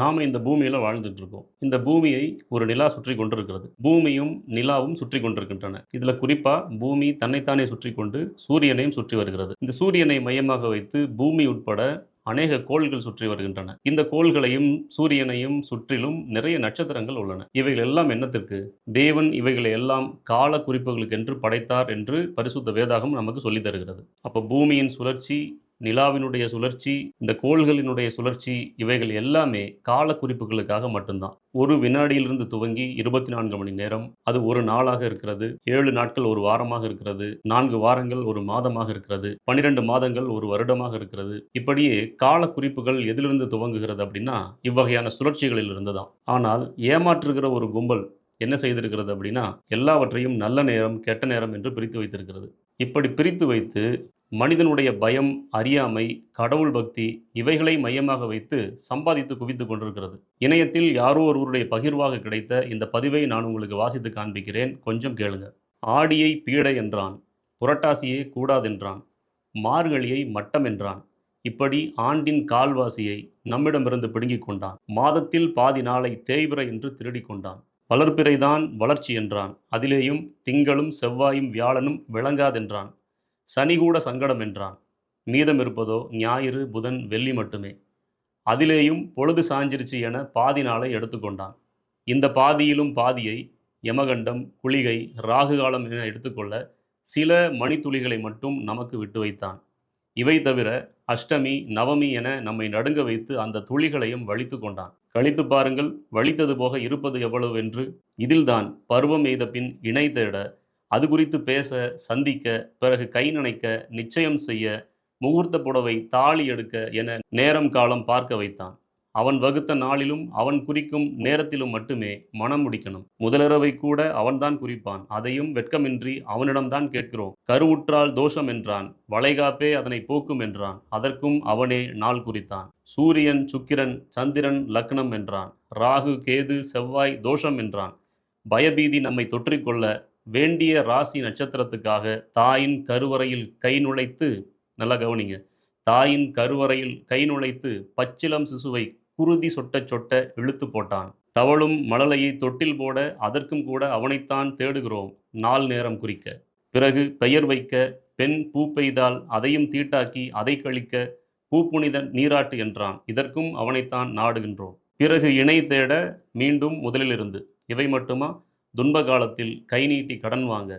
நாம இந்த பூமியில வாழ்ந்துட்டு இருக்கோம் இந்த பூமியை ஒரு நிலா சுற்றி கொண்டிருக்கிறது. பூமியும் நிலாவும் சுற்றி கொண்டிருக்கின்றன. இதுல குறிப்பா பூமி தன்னைத்தானே சுற்றி கொண்டு சூரியனையும் சுற்றி வருகிறது. இந்த சூரியனை மையமாக வைத்து பூமி உட்பட அநேக கோள்கள் சுற்றி வருகின்றன. இந்த கோள்களையும் சூரியனையும் சுற்றிலும் நிறைய நட்சத்திரங்கள் உள்ளன. இவைகள் எல்லாம் என்னத்திற்கு? தேவன் இவைகளை எல்லாம் கால குறிப்புகளுக்கு என்று படைத்தார் என்று பரிசுத்த வேதாகம் நமக்கு சொல்லி தருகிறது. அப்ப பூமியின் சுழற்சி நிலாவினுடைய சுழற்சி இந்த கோள்களினுடைய சுழற்சி இவைகள் எல்லாமே கால குறிப்புகளுக்காக மட்டும்தான். ஒரு வினாடியிலிருந்து துவங்கி இருபத்தி நான்கு மணி நேரம் அது ஒரு நாளாக இருக்கிறது ஏழு நாட்கள் ஒரு வாரமாக இருக்கிறது நான்கு வாரங்கள் ஒரு மாதமாக இருக்கிறது பனிரெண்டு மாதங்கள் ஒரு வருடமாக இருக்கிறது. இப்படியே கால குறிப்புகள் எதிலிருந்து துவங்குகிறது அப்படின்னா இவ்வகையான சுழற்சிகளில் இருந்து தான் ஆனால் ஏமாற்றுகிற ஒரு கும்பல் என்ன செய்திருக்கிறது அப்படின்னா எல்லாவற்றையும் நல்ல நேரம் கெட்ட நேரம் என்று பிரித்து வைத்திருக்கிறது. இப்படி பிரித்து வைத்து மனிதனுடைய பயம் அறியாமை கடவுள் பக்தி இவைகளை மையமாக வைத்து சம்பாதித்து குவித்து கொண்டிருக்கிறது. இணையத்தில் யாரோ ஒருவருடைய பகிர்வாக கிடைத்த இந்த பதிவை நான் உங்களுக்கு வாசித்து காண்பிக்கிறேன். கொஞ்சம் கேளுங்க. ஆடியை பீடை என்றான். புரட்டாசியே கூடாதென்றான். மார்கழியை மட்டம் என்றான். இப்படி ஆண்டின் கால்வாசியை நம்மிடமிருந்து பிடுங்கிக் கொண்டான். மாதத்தில் பாதி நாளை தேய்பிறை என்று திருடிக் கொண்டான். வளர்ப்பிறைதான் வளர்ச்சி என்றான். அதிலேயும் திங்களும் செவ்வாயும் வியாழனும் விளங்காதென்றான். சனி கூட சங்கடம் என்றான். மீதம் இருப்பதோ ஞாயிறு புதன் வெள்ளி மட்டுமே. அதிலேயும் பொழுது சாஞ்சிருச்சு என பாதி நாளை எடுத்துக்கொண்டான் இந்த பாதியிலும் பாதியை யமகண்டம் குளிகை ராகு காலம் என எடுத்துக்கொள்ள சில மணித்துளிகளை மட்டும் நமக்கு விட்டு வைத்தான். இவை தவிர அஷ்டமி நவமி என நம்மை நடுங்க வைத்து அந்த துளிகளையும் வலித்து கொண்டான். கழித்து பாருங்கள் வலித்தது போக இருப்பது எவ்வளவு என்று இதில்தான் பருவம் எய்த பின் இணை தேட அது குறித்து பேச சந்திக்க பிறகு கை நனைக்க நிச்சயம் செய்ய முகூர்த்த புடவை தாலி எடுக்க என நேரம் காலம் பார்க்க வைத்தான். அவன் வகுத்த நாளிலும் அவன் குறிக்கும் நேரத்திலும் மட்டுமே மனம் முடிக்கணும். முதலிரவை கூட அவன்தான் குறிப்பான். அதையும் வெட்கமின்றி அவனிடம்தான் கேட்கிறோம். கருவுற்றால் தோஷம் என்றான். வளைகாப்பே அதனை போக்கும் என்றான். அதற்கும் அவனே நாள் குறித்தான். சூரியன் சுக்கிரன் சந்திரன் லக்னம் என்றான். ராகு கேது செவ்வாய் தோஷம் என்றான். பயபீதி நம்மை தொற்றிக்கொள்ள வேண்டிய ராசி நட்சத்திரத்துக்காக தாயின் கருவறையில் கை நுழைத்து நல்லா கவனிங்க. தாயின் கருவறையில் கை நுழைத்து பச்சிலம் சிசுவை குருதி சொட்ட சொட்ட இழுத்து போட்டான். தவளும் மழலையை தொட்டில் போட அதற்கும் கூட அவனைத்தான் தேடுகிறோம். நாள் நேரம் குறிக்க. பிறகு பெயர் வைக்க பெண் பூ பெய்தால் அதையும் தீட்டாக்கி அதை கழிக்க பூப்புனித நீராட்டு என்றான். இதற்கும் அவனைத்தான் நாடுகின்றோம். பிறகு இணை தேட மீண்டும் முதலிலிருந்து இவை மட்டுமா? துன்ப காலத்தில் கை நீட்டி கடன் வாங்க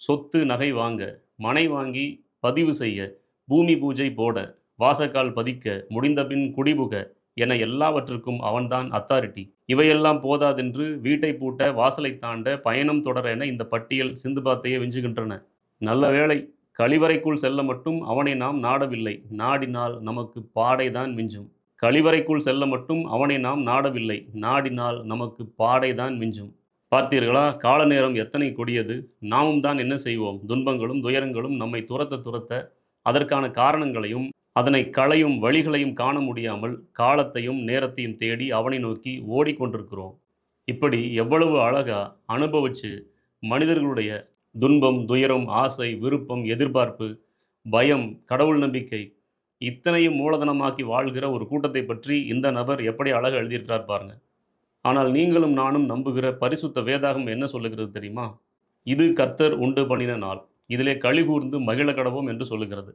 சொத்து நகை வாங்க மனை வாங்கி பதிவு செய்ய பூமி பூஜை போட வாசக்கால் பதிக்க முடிந்தபின் குடிபுக என எல்லாவற்றுக்கும் அவன்தான் அத்தாரிட்டி இவையெல்லாம் போதாதென்று வீட்டை பூட்ட வாசலை தாண்ட பயணம் தொடர என இந்த பட்டியல் சிந்துபாத்தையே விஞ்சுகின்றன. நல்ல வேளை கழிவறைக்குள் செல்ல மட்டும் அவனை நாம் நாடவில்லை. நாடினால் நமக்கு பாடைதான் மிஞ்சும் கழிவறைக்குள் செல்ல மட்டும் அவனை நாம் நாடவில்லை. நாடினால் நமக்கு பாடைதான் மிஞ்சும் பார்த்தீர்களா? கால நேரம் எத்தனை கொடியது? நாமும் தான் என்ன செய்வோம்? துன்பங்களும் துயரங்களும் நம்மை துரத்த துரத்த அதற்கான காரணங்களையும் அதனை களையும் வழிகளையும் காண முடியாமல் காலத்தையும் நேரத்தையும் தேடி அவனை நோக்கி ஓடிக்கொண்டிருக்கிறோம் இப்படி எவ்வளவு அழகா அனுபவிச்சு மனிதர்களுடைய துன்பம் துயரம் ஆசை விருப்பம் எதிர்பார்ப்பு பயம் கடவுள் நம்பிக்கை இத்தனையும் மூலதனமாக்கி வாழ்கிற ஒரு கூட்டத்தை பற்றி இந்த நபர் எப்படி அழகாக எழுதியிருக்கிறார் பாருங்கள் ஆனால் நீங்களும் நானும் நம்புகிற பரிசுத்த வேதாகம் என்ன சொல்லுகிறது தெரியுமா? இது கர்த்தர் உண்டு பண்ணின நாள். இதிலே கழிகூர்ந்து மகிழ கடவோம் என்று சொல்லுகிறது.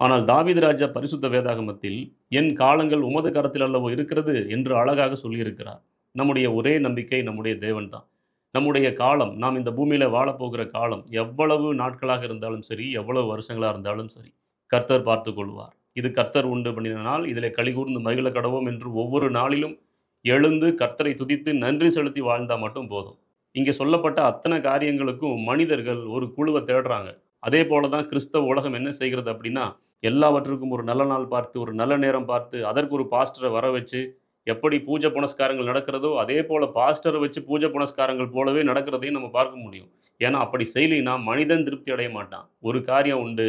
ஆனால் தாவீது ராஜா பரிசுத்த வேதாகமத்தில் என் காலங்கள் உமது கரத்தில் அல்லவோ இருக்கிறது என்று அழகாக சொல்லியிருக்கிறார். நம்முடைய ஒரே நம்பிக்கை நம்முடைய தேவன்தான். நம்முடைய காலம் நாம் இந்த பூமியில் வாழப்போகிற காலம் எவ்வளவு நாட்களாக இருந்தாலும் சரி எவ்வளவு வருஷங்களாக இருந்தாலும் சரி கர்த்தர் பார்த்து கொள்வார் இது கர்த்தர் உண்டு பண்ணின நாள். இதில் கழிகூர்ந்து மகிழ கடவோம் என்று ஒவ்வொரு நாளிலும் எழுந்து கர்த்தரை துதித்து நன்றி செலுத்தி வாழ்ந்தால் மட்டும் போதும். இங்கே சொல்லப்பட்ட அத்தனை காரியங்களுக்கும் மனிதர்கள் ஒரு குழுவை தேடுறாங்க. அதே போல தான் கிறிஸ்தவ உலகம் என்ன செய்கிறது அப்படின்னா எல்லாவற்றுக்கும் ஒரு நல்ல நாள் பார்த்து ஒரு நல்ல நேரம் பார்த்து அதற்கு ஒரு பாஸ்டரை வர வச்சு எப்படி பூஜை புனஸ்காரங்கள் நடக்கிறதோ அதே போல் பாஸ்டரை வச்சு பூஜை புனஸ்காரங்கள் போலவே நடக்கிறதையும் நம்ம பார்க்க முடியும். ஏன்னா அப்படி செய்யலைன்னா மனிதன் திருப்தி அடைய மாட்டான். ஒரு காரியம் உண்டு.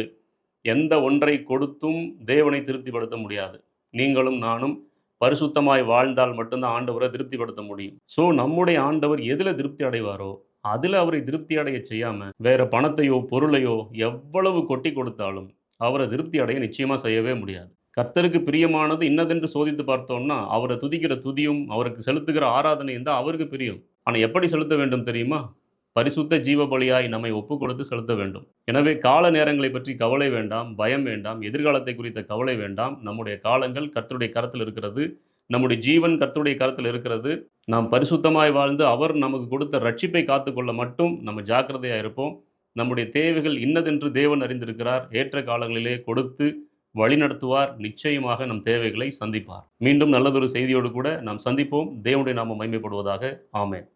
எந்த ஒன்றை கொடுத்தும் தேவனை திருப்திப்படுத்த முடியாது. நீங்களும் நானும் பரிசுத்தமாய் வாழ்ந்தால் மட்டும்தான் ஆண்டவரை திருப்திப்படுத்த முடியும். ஸோ நம்முடைய ஆண்டவர் எதில் திருப்தி அடைவாரோ அதில் அவரை திருப்தி அடைய செய்யாமல் வேற பணத்தையோ பொருளையோ எவ்வளவு கொட்டி கொடுத்தாலும் அவரை திருப்தி அடைய நிச்சயமாக செய்யவே முடியாது. கர்த்தருக்கு பிரியமானது இன்னதென்று சோதித்து பார்த்தோம்னா அவரை துதிக்கிற துதியும் அவருக்கு செலுத்துகிற ஆராதனையும் தான் அவருக்கு பிரியம். ஆனால் எப்படி செலுத்த வேண்டும் தெரியுமா? பரிசுத்த ஜீவ பலியாய் நம்மை ஒப்பு கொடுத்து செலுத்த வேண்டும். எனவே கால நேரங்களை பற்றி கவலை வேண்டாம் பயம் வேண்டாம் எதிர்காலத்தை குறித்த கவலை வேண்டாம். நம்முடைய காலங்கள் கர்த்தருடைய கரத்தில் இருக்கிறது. நம்முடைய ஜீவன் கர்த்தருடைய கரத்தில் இருக்கிறது. நாம் பரிசுத்தமாய் வாழ்ந்து அவர் நமக்கு கொடுத்த ரட்சிப்பை காத்துக்கொள்ள மட்டும் நம்ம ஜாக்கிரதையாக இருப்போம். நம்முடைய தேவைகள் இன்னதென்று தேவன் அறிந்திருக்கிறார். ஏற்ற காலங்களிலே கொடுத்து வழிநடத்துவார். நிச்சயமாக நம் தேவைகளை சந்திப்பார். மீண்டும் நல்லதொரு செய்தியோடு கூட நாம் சந்திப்போம். தேவனுடைய நாம மைமைப்படுவதாக ஆமேன்.